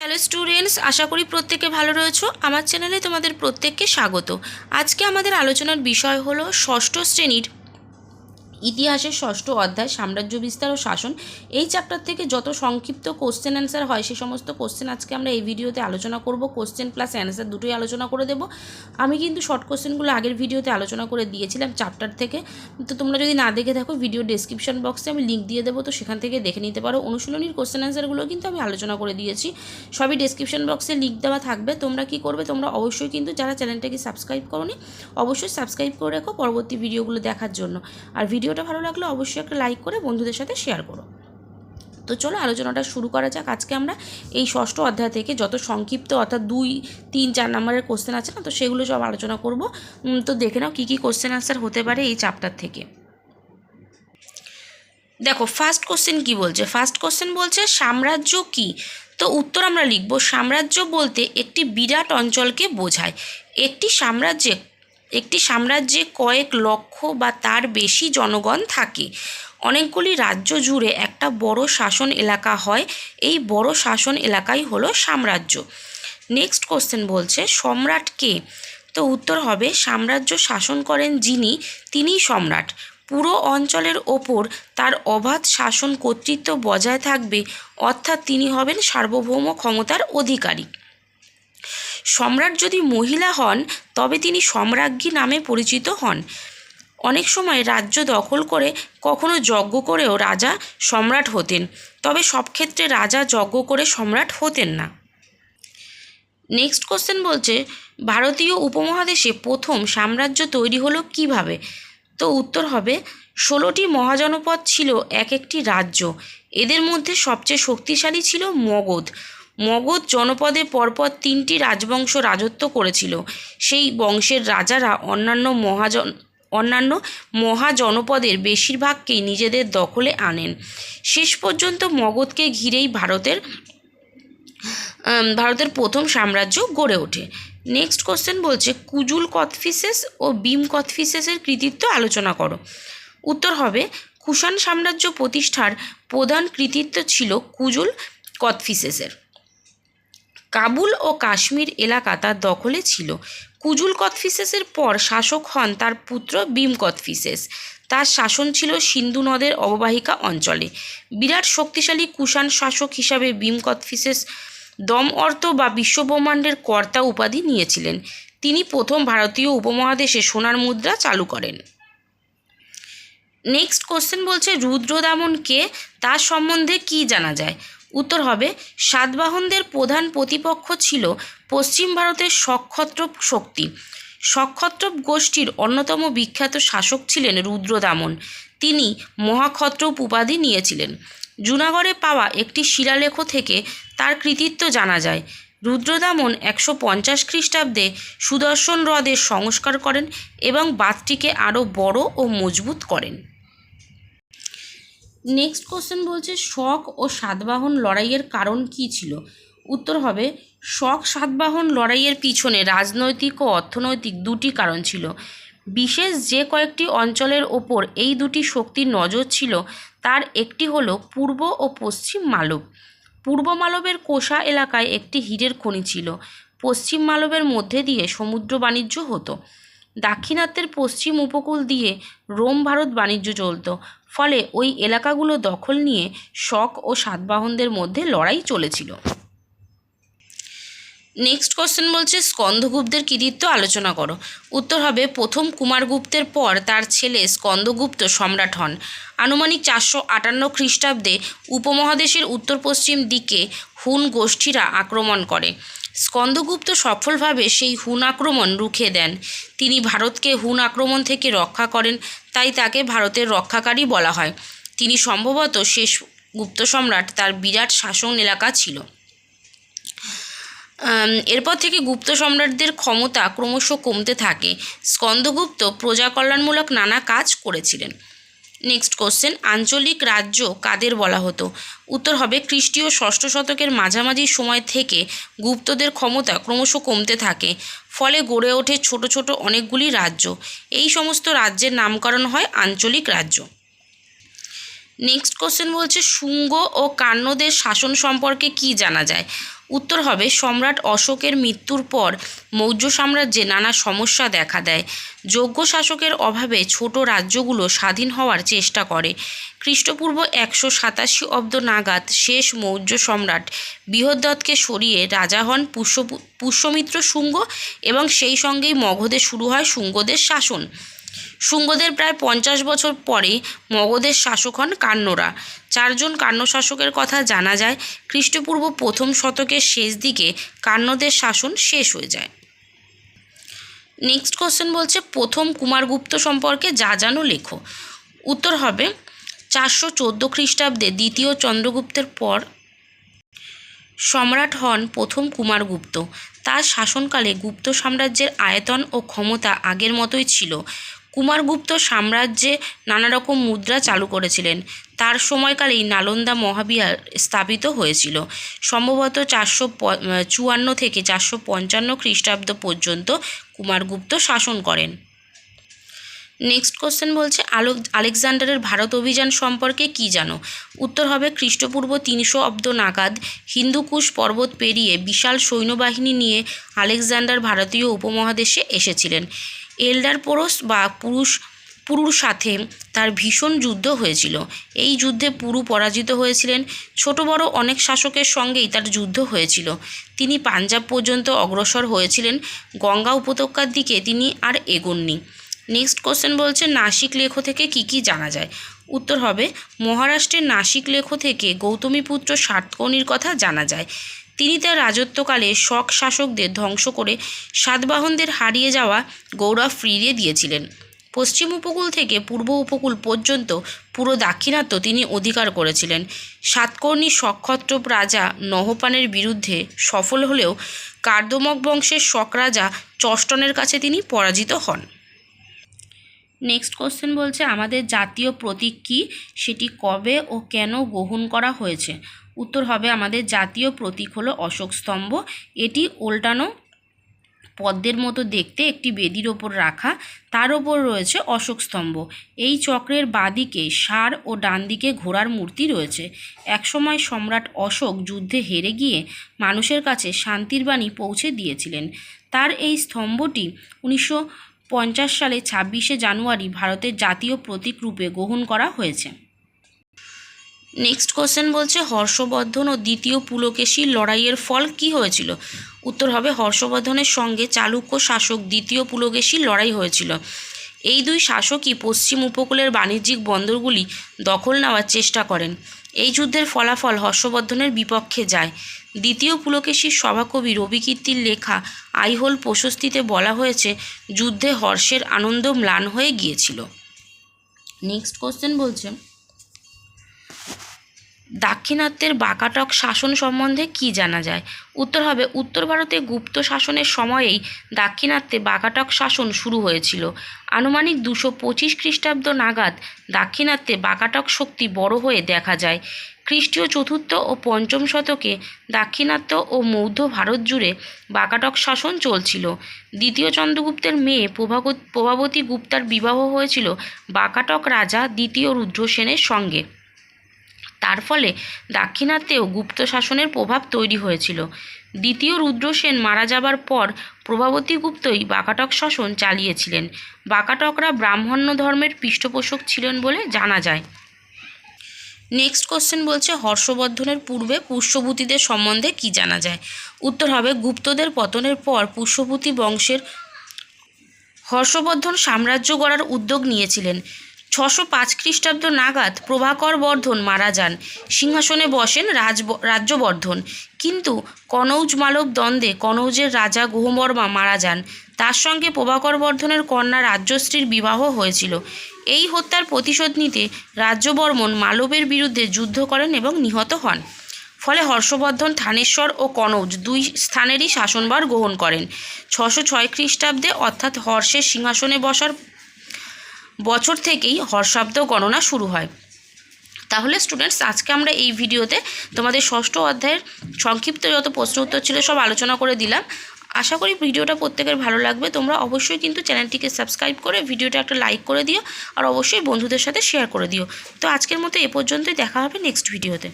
Hello students আশা করি প্রত্যেকে ভালো রয়েছো। আমার চ্যানেলে তোমাদের প্রত্যেককে স্বাগত। আজকে আমাদের আলোচনার বিষয় হলো ষষ্ঠ শ্রেণির ইতিহাসের ষষ্ঠ অধ্যায়, সাম্রাজ্য বিস্তার ও শাসন। এই চ্যাপ্টার থেকে যত সংক্ষিপ্ত কোশ্চেন অ্যান্সার হয়, সে সমস্ত কোশ্চেন আজকে আমরা এই ভিডিওতে আলোচনা করব। কোশ্চেন প্লাস অ্যান্সার দুটোই আলোচনা করে দেব। আমি কিন্তু শর্ট কোশ্চেনগুলো আগের ভিডিওতে আলোচনা করে দিয়েছিলাম চ্যাপ্টার থেকে। তো তোমরা যদি না দেখে থাকো ভিডিও ডেসক্রিপশন বক্সে আমি লিঙ্ক দিয়ে দেবো, তো সেখান থেকে দেখে নিতে পারো। অনুশীলনীর কোশ্চেন অ্যান্সারগুলো কিন্তু আমি আলোচনা করে দিয়েছি। সবই ডেসক্রিপশন বক্সে লিঙ্ক দেওয়া থাকবে। তোমরা কি করবে? তোমরা অবশ্যই কিন্তু যারা চ্যানেলটাকে সাবস্ক্রাইব করোনি, অবশ্যই সাবস্ক্রাইব করে রাখো পরবর্তী ভিডিওগুলো দেখার জন্য। আর ভিডিওটা ভালো লাগলে অবশ্যই একটা লাইক করে বন্ধুদের সাথে শেয়ার করো। তো চলো আলোচনাটা শুরু করা যাক। আজকে আমরা এই ষষ্ঠ অধ্যায় থেকে যত সংক্ষিপ্ত অর্থাৎ দুই, তিন, চার নম্বরের কোশ্চেন আছে না, তো সেগুলো সব আলোচনা করব। তো দেখে নাও কী কী কোশ্চেন আনসার হতে পারে এই চ্যাপ্টার থেকে। দেখো ফার্স্ট কোশ্চেন কি বলছে? ফার্স্ট কোশ্চেন বলছে, সাম্রাজ্য কি? তো উত্তর আমরা লিখব, সাম্রাজ্য বলতে একটি বিরাট অঞ্চলকে বোঝায়। একটি সাম্রাজ্যে একটি সাম্রাজ্যে কয়েক লক্ষ বা তার বেশি জনগণ থাকে। অনেকগুলি রাজ্য জুড়ে একটা বড় শাসন এলাকা হয়। এই বড় শাসন এলাকাই হলো সাম্রাজ্য। নেক্সট কোশ্চেন বলছে, সম্রাট কে? তো উত্তর হবে, সাম্রাজ্য শাসন করেন যিনি, তিনিই সম্রাট। পুরো অঞ্চলের ওপর তার অবাধ শাসন কর্তৃত্ব বজায় থাকবে, অর্থাৎ তিনি হবেন সার্বভৌম ক্ষমতার অধিকারী। সম্রাট যদি মহিলা হন, তবে তিনি সম্রাজ্ঞী নামে পরিচিত হন। অনেক সময় রাজ্য দখল করে কখনো যজ্ঞ করেও রাজা সম্রাট হতেন, তবে সব ক্ষেত্রে রাজা যজ্ঞ করে সম্রাট হতেন না। নেক্সট কোশ্চেন বলছে, ভারতীয় উপমহাদেশে প্রথম সাম্রাজ্য তৈরি হলো কীভাবে? তো উত্তর হবে, ষোলোটি মহাজনপদ ছিল এক একটি রাজ্য। এদের মধ্যে সবচেয়ে শক্তিশালী ছিল মগধ। মগধ জনপদে পরপর তিনটি রাজবংশ রাজত্ব করেছিল। সেই বংশের রাজারা অন্যান্য মহাজন, অন্যান্য মহাজনপদের বেশিরভাগকেই নিজেদের দখলে আনেন। শেষ পর্যন্ত মগধকে ঘিরেই ভারতের ভারতের প্রথম সাম্রাজ্য গড়ে ওঠে। নেক্সট কোশ্চেন বলছে, কুজুল কথফিসেস ও বিম কথফিসেসের কৃতিত্ব আলোচনা করো। উত্তর হবে, কুষাণ সাম্রাজ্য প্রতিষ্ঠার প্রধান কৃতিত্ব ছিল কুজুল কথফিসেসের কাবুল ও কাশ্মীর এলাকা তার দখলে ছিল। কুজুল কতফিসেসের পর শাসক হন তার পুত্র ভীম কথফিসেস তার শাসন ছিল সিন্ধু নদের অববাহিকা অঞ্চলে। বিরাট শক্তিশালী কুষাণ শাসক হিসাবে ভীম কতফিসেস দম অর্থ বা বিশ্বব্রহ্মাণ্ডের কর্তা উপাধি নিয়েছিলেন। তিনি প্রথম ভারতীয় উপমহাদেশে সোনার মুদ্রা চালু করেন। নেক্সট কোশ্চেন বলছে রুদ্রদামন কে তার সম্বন্ধে কি জানা যায়? উত্তর হবে, সাতবাহনদের প্রধান প্রতিপক্ষ ছিল পশ্চিম ভারতের সক্ষত্রপ শক্তি। সক্ষত্রপ গোষ্ঠীর অন্যতম বিখ্যাত শাসক ছিলেন রুদ্রদামন তিনি মহাক্ষত্রপ উপাধি নিয়েছিলেন। জুনাগড়ে পাওয়া একটি শিলালেখ থেকে তার কৃতিত্ব জানা যায়। রুদ্রদামন একশো পঞ্চাশ খ্রিস্টাব্দে সুদর্শন হ্রদের সংস্কার করেন এবং বাঁধটিকে আরও বড় ও মজবুত করেন। নেক্সট কোশ্চেন বলছে, শক ও সাতবাহন লড়াইয়ের কারণ কী ছিল? উত্তর হবে, শক, সাতবাহন লড়াইয়ের পিছনে রাজনৈতিক ও অর্থনৈতিক দুটি কারণ ছিল। বিশেষ যে কয়েকটি অঞ্চলের ওপর এই দুটি শক্তির নজর ছিল, তার একটি হল পূর্ব ও পশ্চিম মালব। পূর্ব মালবের কোষা এলাকায় একটি হীরের খনি ছিল। পশ্চিম মালবের মধ্যে দিয়ে সমুদ্র বাণিজ্য হতো। দাক্ষিণাত্যের পশ্চিম উপকূল দিয়ে রোম ভারত বাণিজ্য চলত। ফলে ওই এলাকাগুলো দখল নিয়ে শক ও সাতবাহনদের মধ্যে লড়াই চলেছিল। নেক্সট কোশ্চেন বলছে স্কন্দগুপ্তের কৃতিত্ব আলোচনা করো? উত্তর হবে, প্রথম কুমারগুপ্তের পর তার ছেলে স্কন্দগুপ্ত সম্রাট হন। আনুমানিক চারশো আটান্ন খ্রিস্টাব্দে উপমহাদেশের উত্তর পশ্চিম দিকে হুন গোষ্ঠীরা আক্রমণ করে। স্কন্দগুপ্ত সফলভাবে সেই হুন আক্রমণ রুখে দেন। তিনি ভারতকে হুন আক্রমণ থেকে রক্ষা করেন, তাই তাকে ভারতের রক্ষাকারী বলা হয়। তিনি সম্ভবত শেষ গুপ্ত সম্রাট, তার বিরাট শাসন এলাকা ছিল। এরপর থেকে গুপ্ত সম্রাটদের ক্ষমতা ক্রমশ কমতে থাকে। স্কন্দগুপ্ত প্রজাকল্যাণমূলক নানা কাজ করেছিলেন। নেক্সট কোশ্চেন আঞ্চলিক রাজ্য কাদের বলা হতো? উত্তর হবে খ্রিস্টীয় ষষ্ঠ শতকের মাঝামাঝি সময় থেকে গুপ্তদের ক্ষমতা ক্রমশ কমতে থাকে, ফলে গড়ে ওঠে ছোট ছোট অনেকগুলি রাজ্য। এই সমস্ত রাজ্যের নামকরণ হয় আঞ্চলিক রাজ্য। নেক্সট কোশ্চেন বলছে, শুঙ্গ ও কান্নদের শাসন সম্পর্কে কি জানা যায়? উত্তর হবে, সম্রাট অশোকের মৃত্যুর পর মৌর্য সাম্রাজ্যে নানা সমস্যা দেখা দেয়। যোগ্য শাসকের অভাবে ছোট রাজ্যগুলো স্বাধীন হওয়ার চেষ্টা করে। খ্রিস্টপূর্ব একশো সাতাশি অব্দ নাগাদ শেষ মৌর্য সম্রাট বৃহদ্রথকে সরিয়ে রাজা হন পুষ্য পুষ্যমিত্র শুঙ্গ এবং সেই সঙ্গেই মগধে শুরু হয় শুঙ্গদের শাসন। শুঙ্গদের প্রায় পঞ্চাশ বছর পরে মগধের শাসক হন কান্নরা। চারজন কান্য শাসকের কথা জানা যায়, খ্রিস্টপূর্ব প্রথম শতকের শেষ দিকে কান্যদের শাসন শেষ হয়ে যায়। নেক্সট কোশ্চেন বলছে, প্রথম কুমারগুপ্ত সম্পর্কে যা জানো লেখো। উত্তর হবে, চারশো চোদ্দ খ্রিস্টাব্দে দ্বিতীয় চন্দ্রগুপ্তের পর সম্রাট হন প্রথম কুমারগুপ্ত। তার শাসনকালে গুপ্ত সাম্রাজ্যের আয়তন ও ক্ষমতা আগের মতোই ছিল। কুমারগুপ্ত সাম্রাজ্যে নানা রকম মুদ্রা চালু করেছিলেন। তার সময়কালেই নালন্দা মহাবিহার স্থাপিত হয়েছিল। সম্ভবত চারশো চুয়ান্ন থেকে চারশো পঞ্চান্ন খ্রিস্টাব্দ পর্যন্ত কুমারগুপ্ত শাসন করেন। নেক্সট কোশ্চেন বলছে, আলো, আলেকজান্ডারের ভারত অভিযান সম্পর্কে কি জানো? উত্তর হবে, খ্রিস্টপূর্ব তিনশো অব্দ নাগাদ হিন্দুকুশ পর্বত পেরিয়ে বিশাল সৈন্যবাহিনী নিয়ে আলেকজান্ডার ভারতীয় উপমহাদেশে এসেছিলেন। এল্ডার পোরস বা পুরুষ, পুরুর সাথে তার ভীষণ যুদ্ধ হয়েছিল। এই যুদ্ধে পুরু পরাজিত হয়েছিলেন। ছোট বড় অনেক শাসকের সঙ্গেই তার যুদ্ধ হয়েছিল। তিনি পাঞ্জাব পর্যন্ত অগ্রসর হয়েছিলেন। গঙ্গা উপত্যকার দিকে তিনি আর এগোননি। নেক্সট কোশ্চেন বলছে, নাসিক লেখ থেকে কি কি জানা যায়? উত্তর হবে, মহারাষ্ট্রের নাসিক লেখ থেকে গৌতমীপুত্র সাতকর্ণীর কথা জানা যায়। তিনি তার রাজত্বকালে শক শাসকদের ধ্বংস করে সাতবাহনদের হারিয়ে যাওয়া গৌরব ফিরিয়ে দিয়েছিলেন। পশ্চিম উপকূল থেকে পূর্ব উপকূল পর্যন্ত পুরো দাক্ষিণাত্য তিনি অধিকার করেছিলেন। সাতকর্ণী সক্ষত্রপ রাজা নহপানের বিরুদ্ধে সফল হলেও কার্দমক বংশের শক রাজা চষ্টনের কাছে তিনি পরাজিত হন। নেক্সট কোশ্চেন বলছে, আমাদের জাতীয় প্রতীক কী? সেটি কবে ও কেন গ্রহণ করা হয়েছে? উত্তর হবে, আমাদের জাতীয় প্রতীক হলো অশোক স্তম্ভ। এটি উল্টানো পদ্মের মতো দেখতে একটি বেদির ওপর রাখা। তার ওপর রয়েছে অশোক স্তম্ভ। এই চক্রের বাদিকে ষাঁড় ও ডান দিকে ঘোড়ার মূর্তি রয়েছে। একসময় সম্রাট অশোক যুদ্ধে হেরে গিয়ে মানুষের কাছে শান্তির বাণী পৌঁছে দিয়েছিলেন। তার এই স্তম্ভটি উনিশশো পঞ্চাশ সালে ছাব্বিশে জানুয়ারি ভারতের জাতীয় প্রতীক রূপে গ্রহণ করা হয়েছে। নেক্সট কোশ্চেন বলছে, হর্ষবর্ধন ও দ্বিতীয় পুলকেশীর লড়াইয়ের ফল কি হয়েছিল? উত্তর হবে, হর্ষবর্ধনের সঙ্গে চালুক্য শাসক দ্বিতীয় পুলকেশীর লড়াই হয়েছিল। এই দুই শাসকই পশ্চিম উপকূলের বাণিজ্যিক বন্দরগুলি দখল নেওয়ার চেষ্টা করেন। এই যুদ্ধের ফলাফল হর্ষবর্ধনের বিপক্ষে যায়। দ্বিতীয় পুলকেশীর সভাকবি রবিকীর্তির লেখা আইহোল প্রশস্তিতে বলা হয়েছে, যুদ্ধে হর্ষের আনন্দ ম্লান হয়ে গিয়েছিল। নেক্সট কোশ্চেন বলছে, দাক্ষিণাত্যের বাকাটক শাসন সম্বন্ধে কি জানা যায়? উত্তর হবে, উত্তর ভারতে গুপ্ত শাসনের সময়েই দাক্ষিণাত্যে বাকাটক শাসন শুরু হয়েছিল। আনুমানিক দুশো পঁচিশ খ্রিস্টাব্দ নাগাদ দাক্ষিণাত্যে বাকাটক শক্তি বড় হয়ে দেখা যায়। খ্রিস্টীয় চতুর্থ ও পঞ্চম শতকে দাক্ষিণাত্য ও মধ্য ভারত জুড়ে বাকাটক শাসন চলছিল। দ্বিতীয় চন্দ্রগুপ্তের মেয়ে প্রভাবতী গুপ্তার বিবাহ হয়েছিল বাকাটক রাজা দ্বিতীয় রুদ্রসেনের সঙ্গে। তার ফলে দাক্ষিণাত্যেও গুপ্ত শাসনের প্রভাব তৈরি হয়েছিল। দ্বিতীয় রুদ্রসেন মারা যাবার পর প্রভাবতী গুপ্তই বাকাটক শাসন চালিয়েছিলেন। বাকাটকরা ব্রাহ্মণ্য ধর্মের পৃষ্ঠপোষক ছিলেন বলে জানা যায়। নেক্সট কোশ্চেন বলছে, হর্ষবর্ধনের পূর্বে পুষ্যভূতিদের সম্বন্ধে কি জানা যায়? উত্তর হবে, গুপ্তদের পতনের পর পুষ্যভূতি বংশের হর্ষবর্ধন সাম্রাজ্য গড়ার উদ্যোগ নিয়েছিলেন। ছশো পাঁচ খ্রিস্টাব্দ নাগাদ প্রভাকর বর্ধন মারা যান। সিংহাসনে বসেন রাজ রাজ্যবর্ধন। কিন্তু কনৌজ মালব দ্বন্দ্বে কনৌজের রাজা গুহবর্মা মারা যান। তার সঙ্গে প্রভাকর বর্ধনের কন্যা রাজ্যশ্রীর বিবাহ হয়েছিল। এই হত্যার প্রতিশোধ নিতে রাজ্যবর্মন মালবের বিরুদ্ধে যুদ্ধ করেন এবং নিহত হন। ফলে হর্ষবর্ধন, থানেশ্বর ও কনৌজ দুই স্থানেরই শাসনভার গ্রহণ করেন। ছশো ছয় খ্রিস্টাব্দে অর্থাৎ হর্ষের সিংহাসনে বসার বছর থেকেই হর্ষাব্দ গণনা শুরু হয়। তাহলে স্টুডেন্টস আজকে আমরা এই ভিডিওতে তোমাদের ষষ্ঠ অধ্যায়ের সংক্ষিপ্ত যত প্রশ্ন উত্তর ছিল সব আলোচনা করে দিলাম। আশা করি ভিডিওটা প্রত্যেকের ভালো লাগবে। তোমরা অবশ্যই কিন্তু চ্যানেলটিকে সাবস্ক্রাইব করে ভিডিওটা একটা লাইক করে দিও আর অবশ্যই বন্ধুদের সাথে শেয়ার করে দিও। তো আজকের মতো এ পর্যন্তই। দেখা হবে নেক্সট ভিডিওতে।